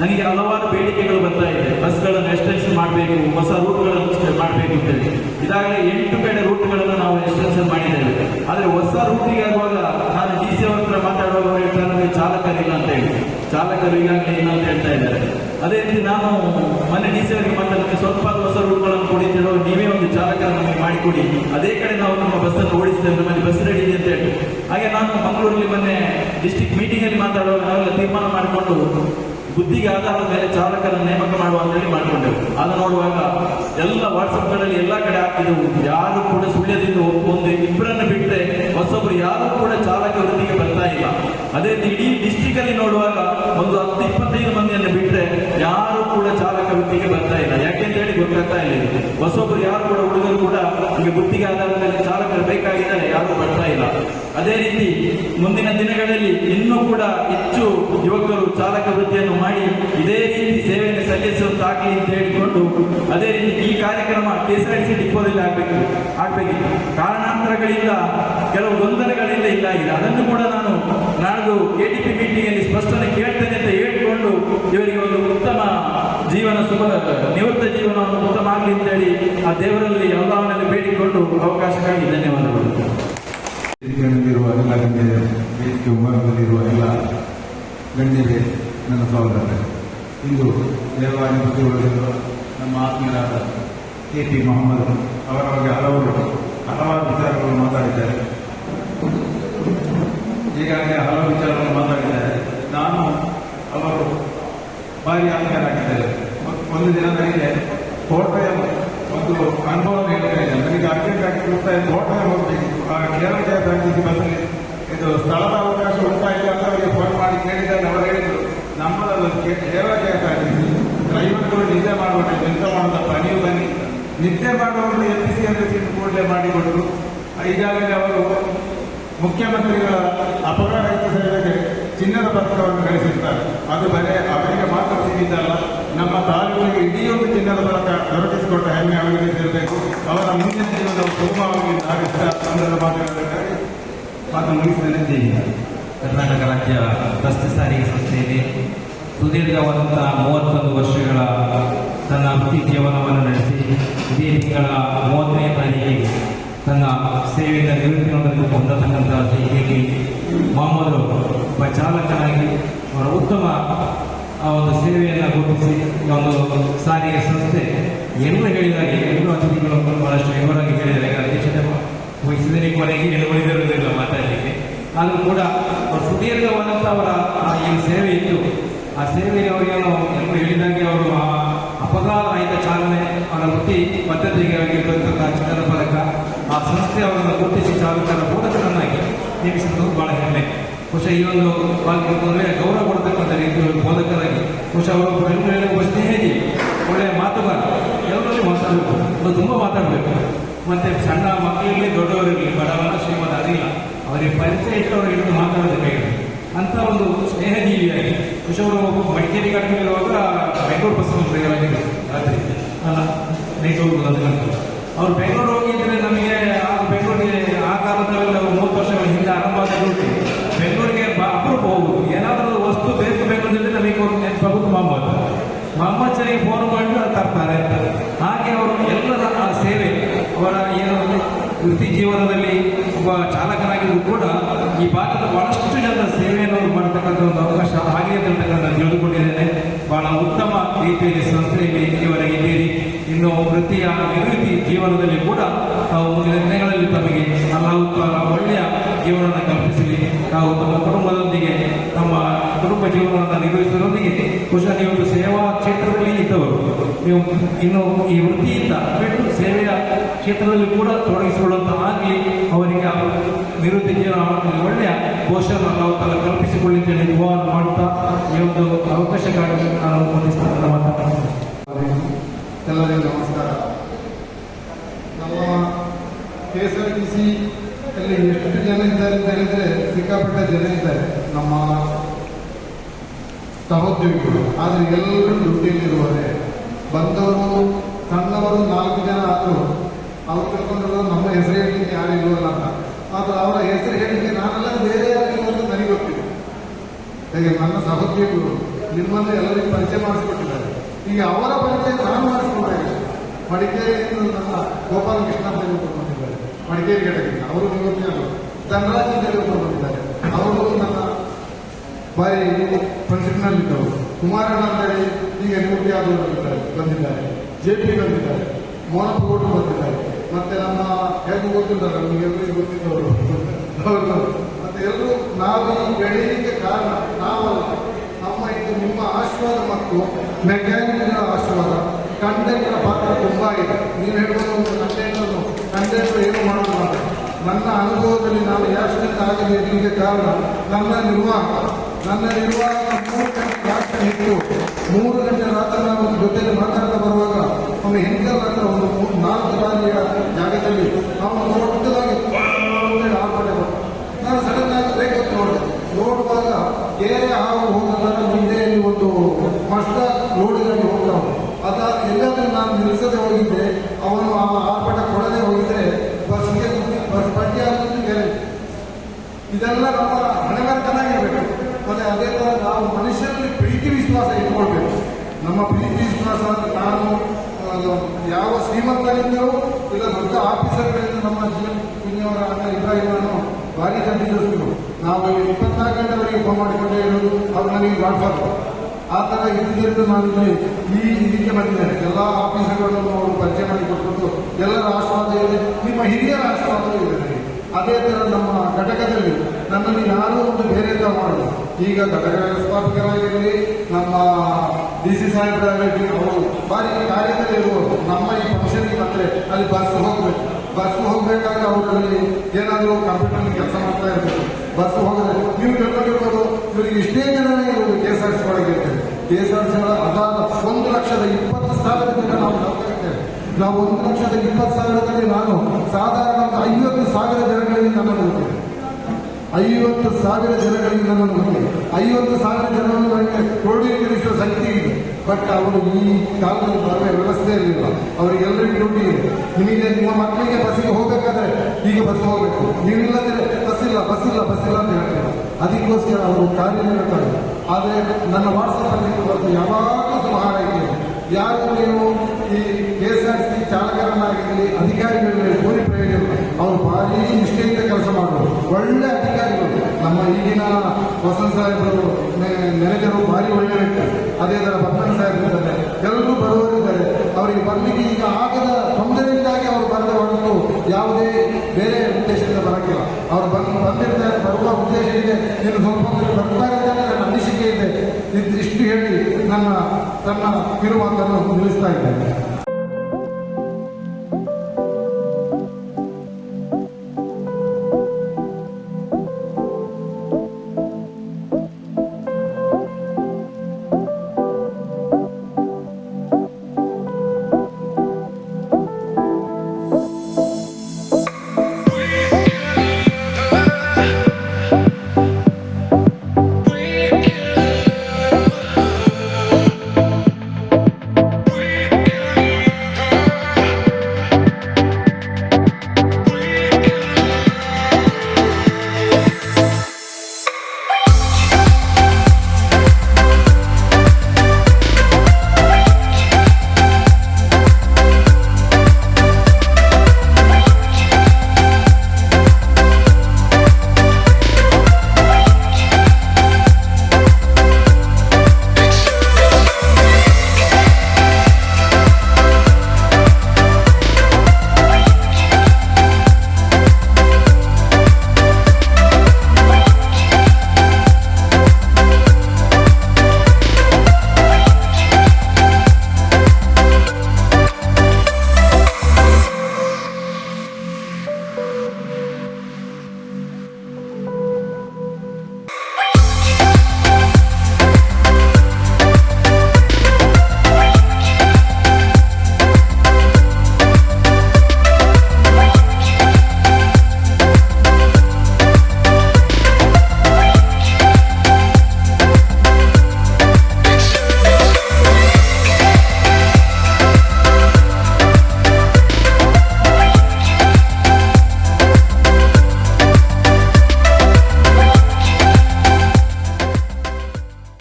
ನನಗೆ ಹಲವಾರು ಬೇಡಿಕೆಗಳು ಬರ್ತಾ ಇದೆ. ಬಸ್ಗಳನ್ನು ಎಕ್ಸ್ಟೆನ್ಷನ್ ಮಾಡಬೇಕು, ಹೊಸ ರೂಟ್ಗಳನ್ನು ಮಾಡಬೇಕು ಅಂತೇಳಿ. ಇದಾಗಲೇ ಎಂಟು ಕಡೆ ರೂಟ್ಗಳನ್ನು ನಾವು ಎಕ್ಸ್ಟೆನ್ಷನ್ ಮಾಡಿದ್ದೇವೆ. ಆದರೆ ಹೊಸ ರೂಟಿಗೆ ಆಗುವಾಗ ನಾನು ಡಿ ಸಿ ಅವ್ರ ಹತ್ರ ಮಾತಾಡುವಾಗ ಹೇಳ್ತಾರೆ ಚಾಲಕರಿಲ್ಲ ಅಂತ ಹೇಳಿ ಚಾಲಕರು ಈಗಾಗಲೇ ಇಲ್ಲ ಅಂತ ಹೇಳ್ತಾ ಇದ್ದಾರೆ. ಅದೇ ರೀತಿ ನಾನು ಮನೆ ಡಿ ಸಿ ಅವರಿಗೆ ಮಾತಾಡಿ ನಮಗೆ ಸ್ವಲ್ಪ ಹೊಸ ರೂಟ್ಗಳನ್ನು ಕೊಡಿ ಅಂತ ನೀವೇ ಒಂದು ಚಾಲಕರ ನಮಗೆ ಮಾಡಿಕೊಡಿ. ಅದೇ ಕಡೆ ನಾವು ನಮ್ಮ ಬಸ್ಸನ್ನು ಓಡಿಸ್ತೇವೆ ನಮ್ಮಲ್ಲಿ ಬಸ್ ರೆಡಿ ಇದೆ ಅಂತ ಹೇಳಿ ಹಾಗೆ ನಾನು ಮಂಗಳೂರಲ್ಲಿ ಮೊನ್ನೆ ಡಿಸ್ಟಿಕ್ ಮೀಟಿಂಗ್ ಅಲ್ಲಿ ಮಾತಾಡುವಾಗ ನಾವೆಲ್ಲ ತೀರ್ಮಾನ ಮಾಡಿಕೊಂಡು ಬುದ್ಧಿಗೆ ಆಧಾರದ ಮೇಲೆ ಚಾಲಕರನ್ನು ನೇಮಕ ಮಾಡುವ ಅಂತೇಳಿ ಮಾಡಿಕೊಂಡೆವು. ಅದು ನೋಡುವಾಗ ಎಲ್ಲ ವಾಟ್ಸಪ್ಗಳಲ್ಲಿ ಎಲ್ಲ ಕಡೆ ಹಾಕಿದೆವು ಯಾರು ಕೂಡ ಸುಳ್ಯದಿಂದ ಒಂದು ಇಬ್ಬರನ್ನು ಬಿಟ್ಟರೆ ಹೊಸೊಬ್ಬರು ಯಾರು ಕೂಡ ಚಾಲಕ ವೃತ್ತಿಗೆ ಬರ್ತಾ ಇಲ್ಲ. ಅದೇ ರೀತಿ ಇಡೀ ಡಿಸ್ಟಿಕ್ ಅಲ್ಲಿ ನೋಡುವಾಗ ಒಂದು ಹತ್ತು, ಇಪ್ಪತ್ತೈದು ಮಂದಿಯನ್ನು ಬಿಟ್ಟರೆ ಯಾರು ಕೂಡ ಚಾಲಕ ವೃತ್ತಿಗೆ ಬರ್ತಾ ಇಲ್ಲ. ಯಾಕೆಂತ ಹೇಳಿ ಗೊತ್ತಾಗ್ತಾ ಇಲ್ಲ. ಹೊಸೊಬ್ಬರು ಯಾರು ಕೂಡ ಹುಡುಗರು ಕೂಡ ಈಗ ಗುತ್ತಿಗೆ ಆಧಾರದ ಮೇಲೆ ಚಾಲಕರು ಬೇಕಾಗಿದ್ದಾರೆ ಯಾರು ಬರ್ತಾ ಇಲ್ಲ. ಅದೇ ರೀತಿ ಮುಂದಿನ ದಿನಗಳಲ್ಲಿ ಇನ್ನೂ ಕೂಡ ಹೆಚ್ಚು ಯುವಕರು ಚಾಲಕ ವೃತ್ತಿಯನ್ನು ಮಾಡಿ ಇದೇ ರೀತಿ ಸೇವೆಯನ್ನು ಸಲ್ಲಿಸುವಂತಾಗಲಿ ಅಂತ ಹೇಳಿಕೊಂಡು ಅದೇ ರೀತಿ ಈ ಕಾರ್ಯಕ್ರಮ ಕೆಎಸ್ಆರ್ಟಿಸಿ ಡಿಪೋದಲ್ಲಿ ಆಗಬೇಕು ಆಗಬೇಕಿತ್ತು ಕಾರಣಾಂತರಗಳಿಂದ ಕೆಲವು ಗೊಂದಲಗಳಿಂದ ಇಲ್ಲ ಆಗಿದೆ ಅದನ್ನು ಕೂಡ ನಾನು ನಾಡ್ದು ಕೆಡಿಪಿ ಪಿ ಮೀಟಿಂಗಲ್ಲಿ ಸ್ಪಷ್ಟನೆ ಕೇಳ್ತೇನೆ ಅಂತ ಹೇಳಿಕೊಂಡು ಇವರಿಗೆ ಒಂದು ಉತ್ತಮ ಜೀವನ ಸುಖ ನಿವೃತ್ತ ಜೀವನವನ್ನು ಉತ್ತಮ ಆಗಲಿ ಅಂತ ಹೇಳಿ ಆ ದೇವರಲ್ಲಿ ಎಲ್ಲವನ್ನೆಲ್ಲ ಬೇಡಿಕೊಂಡು ಅವಕಾಶಕ್ಕಾಗಿ ಧನ್ಯವಾದಗಳು. ವೇದಿಕೆಯಲ್ಲಿರುವ ಎಲ್ಲ ಗಣ್ಯರೇ ವೇದಿಕೆ ವಿಭಾಗದಲ್ಲಿರುವ ಎಲ್ಲ ಗಣ್ಯರೇ ನನ್ನ ಸ್ವಾಗತ. ಇಂದು ದೇವಾಲಯ ಪ್ರತಿಯೊಳಗಿರುವ ನಮ್ಮ ಆತ್ಮೀಯರಾದ ಕೆ ಪಿ ಮೊಹಮ್ಮದ್ ಅವರ ಬಗ್ಗೆ ಹಲವರು ಹಲವಾರು ವಿಚಾರಗಳು ಮಾತಾಡಿದ್ದಾರೆ. ಈಗಾಗಲೇ ಹಲವು ವಿಚಾರಗಳು ಮಾತಾಡಿದ್ದಾರೆ. ನಾನು ಅವರು ಭಾರಿ ಆತ್ಮೀಯರಾಗಿದ್ದಾರೆ ಒಂದು- ದಿನ ನನಗೆ ಕೋಟೆಯ ಒಂದು ಅನುಭವ ಹೇಳ್ತಾ ಇದೆ ನನಗೆ ಅರ್ಜೆಂಟ್ ಆಗಿ ಹೋಗ್ತಾ ಇದೆ ಕೋಟೆಯ ಹೋಗಬೇಕಿತ್ತು ಆ ಕೇರಳ ಜಯ ಆರ್ ಬಸ್ಸಲ್ಲಿ ಇದು ಸ್ಥಳದ ಅವಕಾಶ ಉಂಟಾಯಿತು ಅಂತ ಅವರಿಗೆ ಫೋನ್ ಮಾಡಿ ಕೇಳಿದ್ದಾರೆ ಅವರು ಹೇಳಿದರು ನಮ್ಮದಲ್ಲ ಕೇರಳ ಕೆ ಎಸ್ ಡ್ರೈವರ್ಗಳು ನಿದ್ದೆ ಮಾಡಬೇಕು, ಎಂತ ಮಾಡೋದಪ್ಪ ನೀವು ಬನ್ನಿ. ನಿದ್ದೆ ಮಾಡುವವರು ಎಲ್ ಸಿ ಅಂದ್ರೆ ಸಿ ಕೂಡಲೇ ಮಾಡಿಕೊಟ್ರು. ಈಗಾಗಲೇ ಅವರು ಮುಖ್ಯಮಂತ್ರಿಗಳ ರಹಿತ ಸೇವೆಗೆ ಚಿನ್ನದ ಪದಕವನ್ನು ಗಳಿಸಿರ್ತಾರೆ ಅದು ಬರೀ ಅವರಿಗೆ ಮಾತ್ರ ಸಿಗಿದ್ದಲ್ಲ ನಮ್ಮ ತಾಲೂಕಿಗೆ ಇಡೀ ಒಂದು ಚಿನ್ನದ ಪದಕ ದೊರಕಿಸಿಕೊಟ್ಟ ಹೆಮ್ಮೆ ಅವರಿಗೆ ಸೇರಬೇಕು. ಅವರ ಮುಂದಿನ ಜೀವನ ಸುಗಮವಾಗಿ ಸಾಗಿಸ್ತಾ ಸಂದರ್ಭ ಮಾತು ಮುಗಿಸಿದ. ಕರ್ನಾಟಕ ರಾಜ್ಯ ರಸ್ತೆ ಸಾರಿಗೆ ಸಂಸ್ಥೆಯಲ್ಲಿ ಸುದೀರ್ಘವಾದಂತಹ ಮೂವತ್ತೊಂದು ವರ್ಷಗಳ ತನ್ನ ವೃತ್ತಿ ಜೀವನವನ್ನು ನಡೆಸಿ, ಇದೇ ತಿಂಗಳ ಮೂವತ್ತನೇ ತಾರೀಕಿಗೆ ತನ್ನ ಸೇವೆಯಿಂದ ನಿವೃತ್ತಿ ಹೊಂದಲು ಹೊಂದತಕ್ಕಂಥ ಟಿ ಮೊಹಮ್ಮದ್ ಒಬ್ಬ ಚಾಲಕನಾಗಿ ಅವರ ಉತ್ತಮ ಆ ಒಂದು ಸೇವೆಯನ್ನು ಗುರುತಿಸಿ ಒಂದು ಸಾರಿಗೆ ಸಂಸ್ಥೆ ಎಲ್ಲರೂ ಹೇಳಿದಾಗೆ ಎಲ್ಲರೂ ಅತಿಥಿಗಳು ಬಹಳಷ್ಟು ವಿವರವಾಗಿ ಹೇಳಿದ್ದಾರೆ. ಈಗ ಅಧ್ಯಕ್ಷತೆ ವಹಿಸಿದರೆ ಕೊನೆಗೆ ಏನು ಉಳಿದಿರುವುದಿಲ್ಲ ಮಾತಾಡಲಿಕ್ಕೆ. ಆದರೂ ಕೂಡ ಅವರು ಸುದೀರ್ಘವಾದಂಥ ಅವರ ಈ ಸೇವೆ ಇತ್ತು ಆ ಸೇವೆಗೆ ಅವರೇನು ಎಲ್ಲರೂ ಹೇಳಿದಂಗೆ ಅವರು ಆ ಅಪಘಾತ ರಹಿತ ಚಾಲನೆ ಅವರ ವೃತ್ತಿ ಪದ್ಧತಿಗೆ ಆಗಿರ್ತಕ್ಕಂಥ ಚಿನ್ನದ ಪದಕ ಆ ಸಂಸ್ಥೆ ಅವರನ್ನು ಗುರುತಿಸಿ ಚಾಲಕರ ಬೋಧಕರನ್ನಾಗಿ ನೇಮಿಸಿದ್ದು ಬಹಳ ಹೆಮ್ಮೆ. ಬಹುಶಃ ಈ ಒಂದು ಒಳ್ಳೆಯ ಗೌರವ ಕೊಡ್ತಕ್ಕಂಥ ರೀತಿಯಲ್ಲಿ ಬೋಧಕರಾಗಿ ಬಹುಶಃ ಅವರು ಎಲ್ಲರೂ ಹೇಗೆ ಒಳ್ಳೆಯ ಮಾತುಗಾರ ಎಲ್ಲರೂ ಮಾತಾಡಬೇಕು, ಅದು ತುಂಬ ಮಾತಾಡಬೇಕು. ಮತ್ತು ಸಣ್ಣ ಮಕ್ಕಳಿರಲಿ ದೊಡ್ಡವರಿಗೆ ಬಡವರ ಶ್ರೀಮಂತ ಅದಿಲ್ಲ ಅವರಿಗೆ ಪರಿಚಯ ಇಟ್ಟವರು ಹಿಡಿದು ಮಾತಾಡೋದಕ್ಕಾಗಿದೆ ಅಂತ ಒಂದು ಸ್ನೇಹಜೀವಿಯಾಗಿ ಕುಶವರು ಮಡಿಕೇರಿ ಕಟ್ಟಲಿರುವಾಗ ಬೆಂಗಳೂರು ಬಸ್ ಬಂದಿದ್ದಾರೆ ರಾತ್ರಿ. ನೈಟ್ ಗಂಟೆ ಅವ್ರು ಬೆಂಗಳೂರು ಹೋಗಿದ್ರೆ ನಮಗೆ ಆ ಬೆಂಗಳೂರಿಗೆ ಆ ಕಾಲದಲ್ಲಿ ಅವರು ಮೂವತ್ತು ವರ್ಷಗಳ ಹಿಂದೆ ಆರಂಭ ಆದ ಬೆಂಗಳೂರಿಗೆ ಅಪರೂಪ ಏನಾದರೂ ವಸ್ತು ಬೇಕು ಬೇಕು ಅಂದರೆ ನಮಗೆ ಒಂದು ನೆನಪಾಗುದು ಮೊಹಮ್ಮದ್ ಮೊಹಮ್ಮದ್ ಫೋನ್ ಮಾಡಿ ಅದು ತರ್ತಾರೆ ಹಾಗೆ ಅವರು ಎಲ್ಲರ ಸೇವೆ, ಅವರ ಏನು ವೃತ್ತಿ ಜೀವನದಲ್ಲಿ ಒಬ್ಬ ಚಾಲಕನಾಗಿದ್ದು ಕೂಡ ಈ ಭಾಗದ ಬಹಳಷ್ಟು ಜನ ಸೇವೆಯನ್ನು ಮಾಡ್ತಕ್ಕಂಥ ಒಂದು ಅವಕಾಶ ಹಾಗೆ ಅಂತಕ್ಕಂಥ ತಿಳಿದುಕೊಂಡಿದ್ದೇನೆ. ಬಹಳ ಉತ್ತಮ ರೀತಿಯಲ್ಲಿ ಸಂಸ್ಥೆಯಲ್ಲಿ ಇಲ್ಲಿವರೆಗೆ ಇದ್ದೀರಿ. ಇನ್ನು ವೃತ್ತಿಯ ನಿವೃತ್ತಿ ಜೀವನದಲ್ಲಿ ಕೂಡ ತಾವು ದಿನಗಳಲ್ಲಿ ತಮಗೆ ಹಲವು ಒಳ್ಳೆಯ ಜೀವನವನ್ನು ಕಲ್ಪಿಸಲಿ. ನಾವು ತಮ್ಮ ಕುಟುಂಬದೊಂದಿಗೆ, ತಮ್ಮ ಕುಟುಂಬ ಜೀವನವನ್ನು ನಿರ್ವಹಿಸುವುದರೊಂದಿಗೆ ಕುಶಲಿಯೊಂದು ಸೇವಾ ನೀವು ಇನ್ನು ಈ ವೃತ್ತಿಯಿಂದ ಬಿಟ್ಟು ಸೇವೆಯ ಕ್ಷೇತ್ರದಲ್ಲಿ ಕೂಡ ತೊಡಗಿಸಿಕೊಳ್ಳುವಂತ ಆಗಲಿ ಅವರಿಗೆ ಮಾಡಲು ಒಳ್ಳೆಯ ಕೋಶವನ್ನು ನಾವು ತನ್ನ ಕಲ್ಪಿಸಿಕೊಳ್ಳಿ ಅಂತ ಹೇಳಿ ದುವಾವನ್ನು ಮಾಡುತ್ತಾ ಈ ಒಂದು ಅವಕಾಶಕ್ಕಾಗಿ ನಾನು ಮಾತಾಡ್ತೀನಿ ಎಲ್ಲರಿಗೂ ನಮಸ್ಕಾರ. ನಮ್ಮ K S R T C ಅಲ್ಲಿ ಎಷ್ಟು ಜನ ಇದ್ದಾರೆ ಅಂತ ಹೇಳಿದ್ರೆ ಸಿಕ್ಕಾಪಟ್ಟೆ ಜನ ಇದ್ದಾರೆ. ನಮ್ಮ ಸಹೋದ್ಯೋಗಿಗಳು. ಆದರೆ ಎಲ್ಲರೂ ಡ್ಯೂಟಿಯಲ್ಲಿರುವವರೇ ಬಂದವರು ಸಣ್ಣವರು ನಾಲ್ಕು ಜನ ಆದರೂ ಅವ್ರು ತಿಳ್ಕೊಂಡಿರೋದು ನಮ್ಮ ಹೆಸರು ಹೇಳಲಿಕ್ಕೆ ಯಾರು ಇಲ್ವಲ್ಲ ಅಂತ. ಆದರೆ ಅವರ ಹೆಸರು ಹೇಳಲಿಕ್ಕೆ ನಾನೆಲ್ಲ ಬೇರೆ ಅಂತ ನನಗೆ ಹೇಗೆ ನನ್ನ ಸಹೋದ್ಯೋಗಿಗಳು ನಿಮ್ಮನ್ನು ಎಲ್ಲರಿಗೂ ಪರಿಚಯ ಮಾಡಿಸ್ಕೊಟ್ಟಿದ್ದಾರೆ. ಈಗ ಅವರ ಪರಿಚಯ ನಾನು ಮಾಡಿಸ್ಕೊಳ್ಬೇಕು ಮಡಿಕೇರಿಯಿಂದ ನನ್ನ ಗೋಪಾಲ ಕೃಷ್ಣ ಅಂತ ಬಂದಿದ್ದಾರೆ. ಮಡಿಕೇರಿ ಘಟಕಕ್ಕೆ ಅವರು ನಿವೃತ್ತಿಯವರು ಧನರಾಜ್ ಅಂತ ಬಂದಿದ್ದಾರೆ. ಅವರು ನನ್ನ ಬಾರಿ ಫಂಕ್ಷನ್ನಲ್ಲಿದ್ದವರು ಕುಮಾರಣ್ಣ ಅಂತ ಹೇಳಿ ಈಗ ನಿವೃತ್ತಿ ಆದವರು ಬಂದಿದ್ದಾರೆ. ಬಂದಿದ್ದಾರೆ. ಜೆ ಪಿ ಬಂದಿದ್ದಾರೆ. ಮೋಹನ್ ಗೌಡ್ರು ಬಂದಿದ್ದಾರೆ. ಮತ್ತೆ ನಮ್ಮ ಹೇಗೂ ಗೊತ್ತಿದ್ದಾರೆ ನಮಗೆ ಎಲ್ಲರಿಗೂ ಗೊತ್ತಿದ್ದವರು ಮತ್ತೆ ಎಲ್ಲರೂ ನಾವು ಈ ಬೆಳೆಯಲಿಕ್ಕೆ ಕಾರಣ, ನಾವಲ್ಲ. ನಮ್ಮ ಇದು ನಿಮ್ಮ ಆಶೀರ್ವಾದ ಮತ್ತು ಮೆಕ್ಯಾನಿಕ್ಗಳ ಆಶೀರ್ವಾದ. ಕಂಡಕ್ಟರ್ ಪಾತ್ರ ತುಂಬಾ ಇದೆ. ನೀವು ಹೇಳ್ಬೋದು ಕಂಡಕ್ಟರ್ ಕಂಡಕ್ಟರ್ ಏನು ಮಾಡೋದು ನನ್ನ ಅನುಭವದಲ್ಲಿ ನಾನು ಯಾಕ್ಸಿಡೆಂಟ್ ಆಗದೆ ಇರಲಿಕ್ಕೆ ಕಾರಣ ನನ್ನ ನಿರ್ವಾಹಕ. ನನ್ನ ನಿರ್ವಾಹಕ ಮೂರು ಇತ್ತು ಮೂರು ಗಂಟೆ ರಾತ್ರಿ ನಾನು ಜೊತೆಯಲ್ಲಿ ಮಾತಾಡ್ತಾ ಬರುವಾಗ ಅವನು ಹೆಂಗಲ್ ಹತ್ರ ಒಂದು ನಾಲ್ಕು ದಾರಿಯ ಜಾಗದಲ್ಲಿ ಅವನು ದೊಡ್ಡದಾಗಿ ಆಪಡೆ ನಾನು ಸಡನ್ ಆಗಿ ಬೇಕಂತ ನೋಡಿದೆ ನೋಡುವಾಗ ಏನೇ ಹಾವು ಹೋಗೋದನ್ನು ಮುಂದೆಯಲ್ಲಿ ಒಂದು ಮಸ್ತ ನೋಡಿದಾಗಿ ಹೋಗ್ತಾವ ಅದ ಎಲ್ಲಾದ್ರೂ ನಾನು ನಿಲ್ಲಿಸದೆ ಹೋಗಿದ್ದೆ. ಅವನು ಆ ಆರ್ಭಟ ಕೊಡದೆ ಹೋಗಿದ್ರೆ ಬಸ್ಗೆ ಬಸ್ ಪಟ್ಟಿ ಆಗುತ್ತೆ ಗ್ಯಾರಂಟಿ ಇದೆಲ್ಲ ನಮ್ಮ ಮತ್ತೆ ಅದೇ ಥರ ನಾವು ಮನುಷ್ಯರಲ್ಲಿ ಪ್ರೀತಿ ವಿಶ್ವಾಸ ಇಟ್ಕೊಳ್ಬೇಕು. ನಮ್ಮ ಪ್ರೀತಿ ವಿಶ್ವಾಸ ಅಂದ್ರೆ ನಾನು ಯಾವ ಶ್ರೀಮಂತರಿಂದಲೂ ಇಲ್ಲ, ದೊಡ್ಡ ಆಫೀಸರ್ಗಳಿಂದ ನಮ್ಮ ಕುഞ്ഞವರ ಅಣ್ಣ ಇಬ್ರಾಹಿಮನು ಭಾರಿ ಜನಿಸಿದ್ರು ನಾವು ಇಪ್ಪತ್ನಾಲ್ಕು ಗಂಟೆವರೆಗೆ ಫೋನ್ ಮಾಡಿಕೊಂಡೇ ಇರೋದು ಅವ್ರು ನನಗೆ ಗಾಡ್ಫಾದರ್ ಆ ಥರ ಇದ್ದಿದ್ದು ನಾನು ಈ ಇದಕ್ಕೆ ಬಂದಿದ್ದೇನೆ. ಎಲ್ಲ ಆಫೀಸರ್ಗಳನ್ನು ಅವರು ಪರಿಚಯ ಮಾಡಿಕೊಟ್ಟು ಎಲ್ಲರ ಆಶೀರ್ವಾದ ಇದೆ ನಿಮ್ಮ ಹಿರಿಯರ ಆಶೀರ್ವಾದ ಇದೆ ನನಗೆ ಅದೇ ಥರ ನಮ್ಮ ಘಟಕದಲ್ಲಿ ನಮ್ಮಲ್ಲಿ ಯಾರೂ ಒಂದು ಬೇರೆ ಥರ ಮಾಡಲ್ಲ ಈಗ ಘಟಕ ವ್ಯವಸ್ಥಾಪಕರಾಗಿರಲಿ, ನಮ್ಮ ಡಿ ಸಿ ಸಾಹೇಬರಾಗಿರಲಿ, ಅವರು ಬಾರಿ ಕಾರ್ಯದಲ್ಲಿ ಇರುವವರು. ನಮ್ಮ ಈ ಫಂಕ್ಷನ್ಗೆ ಮತ್ತೆ ಅಲ್ಲಿ ಬಸ್ ಹೋಗ್ಬೇಕು. ಬಸ್ ಹೋಗ್ಬೇಕಾದ್ರೆ ಅವರಲ್ಲಿ ಏನಾದರೂ ಕಂಪ್ಯೂಟರ್ ಕೆಲಸ ಮಾಡ್ತಾ ಇರ್ಬೇಕು. ಬಸ್ ಹೋಗದೆ ನೀವು ಕೇಳ್ಕೊಂಡಿರ್ಬೋದು ಇವರಿಗೆ ಇಷ್ಟೇ ಜನನೇ ಇವರು ಕೆ ಎಸ್ ಆರ್ ಸಿ ಒಳಗೆ. ಕೆ ಎಸ್ ಆರ್ ಸಿ ಅದಾದ ಒಂದು ಲಕ್ಷದ ಇಪ್ಪತ್ತು ಸಾವಿರ ಜನ ನಾವು ನಾವು ಒಂದು ಲಕ್ಷದ ಇಪ್ಪತ್ತು ಸಾವಿರದಲ್ಲಿ ನಾನು ಸಾಧಾರಣ ಐವತ್ತು ಸಾವಿರ ಜನಗಳಿಗೆ ನನ್ನನ್ನು ನೋಡ್ತೇನೆ ಐವತ್ತು ಸಾವಿರ ಜನಗಳಿಗೆ ನನ್ನ ನೋಡ್ತೇನೆ ಐವತ್ತು ಸಾವಿರ ಜನರನ್ನು ನನಗೆ ಕ್ರೋಢೀಕರಿಸುವ ಶಕ್ತಿ ಇದೆ. ಬಟ್ ಅವರು ಈ ಕಾಲದಲ್ಲಿ ಬರುವ ವ್ಯವಸ್ಥೆ ಇರಲಿಲ್ಲ. ಅವರಿಗೆಲ್ಲರಿಗೂ ಡ್ಯೂಟಿ ಇದೆ. ನಿಮಗೆ ನಿಮ್ಮ ಮಕ್ಕಳಿಗೆ ಬಸ್ಸಿಗೆ ಹೋಗಬೇಕಾದ್ರೆ ಈಗ ಬಸ್ ಹೋಗಬೇಕು. ನೀವಿಲ್ಲದ್ರೆ ಬಸ್ ಇಲ್ಲ ಬಸ್ ಇಲ್ಲ ಬಸ್ ಇಲ್ಲ ಅಂತ ಹೇಳ್ತಾರೆ. ಅದಕ್ಕೋಸ್ಕರ ಅವರು ಕಾರ್ಯ ಕಾರ್ಯನಿರತಾರೆ. ಆದರೆ ನನ್ನ ವಾಟ್ಸಪ್ ಅಲ್ಲಿ ಯಾವಾಗಲೂ ಸಮಾಹಾರ ಇದೆ ಯಾರು ನೀವು ಈ ಅಧಿಕಾರಿಗಳಲ್ಲಿ ಕೋರಿ ಪ್ರಯೋಜನ ಅವರು ಭಾರಿ ನಿಷ್ಠೆಯಿಂದ ಕೆಲಸ ಮಾಡೋರು. ಒಳ್ಳೆ ಅಧಿಕಾರಿಗಳು. ನಮ್ಮ ಈಗಿನ ವಸಂತ ಸಾಹೇಬರು ಮ್ಯಾನೇಜರು ಭಾರಿ ಒಳ್ಳೆ ವ್ಯಕ್ತಿ ಅದೇ ಥರ ಪಟ್ಟಣ ಸಾಹೇಬ್ ಇದ್ದಾರೆ. ಎಲ್ಲರೂ ಬರುವವರಿದ್ದಾರೆ ಅವರಿಗೆ ಬರಲಿಕ್ಕೆ ಈಗ ಆಗದ ತೊಂದರೆಯಿಂದಾಗಿ ಅವರು ಬರದ ಹೊರತು ಯಾವುದೇ ಬೇರೆ ಉದ್ದೇಶದಿಂದ ಬರೋಕ್ಕಿಲ್ಲ. ಅವರು ಬಂದು, ಬಂದಿರ್ತಾರೆ, ಬರುವ ಉದ್ದೇಶ ಇದೆ. ಇನ್ನು ಸ್ವಲ್ಪ ಬರ್ತಾರೆ ಅಂತ ನನ್ನ ಅನಿಸಿಕೆ ಇದೆ. ಇದಿಷ್ಟು ಹೇಳಿ ನನ್ನ, ತನ್ನ ಕಿರುಮಾತನ್ನು ನಿಲ್ಲಿಸ್ತಾ ಇದ್ದೇನೆ.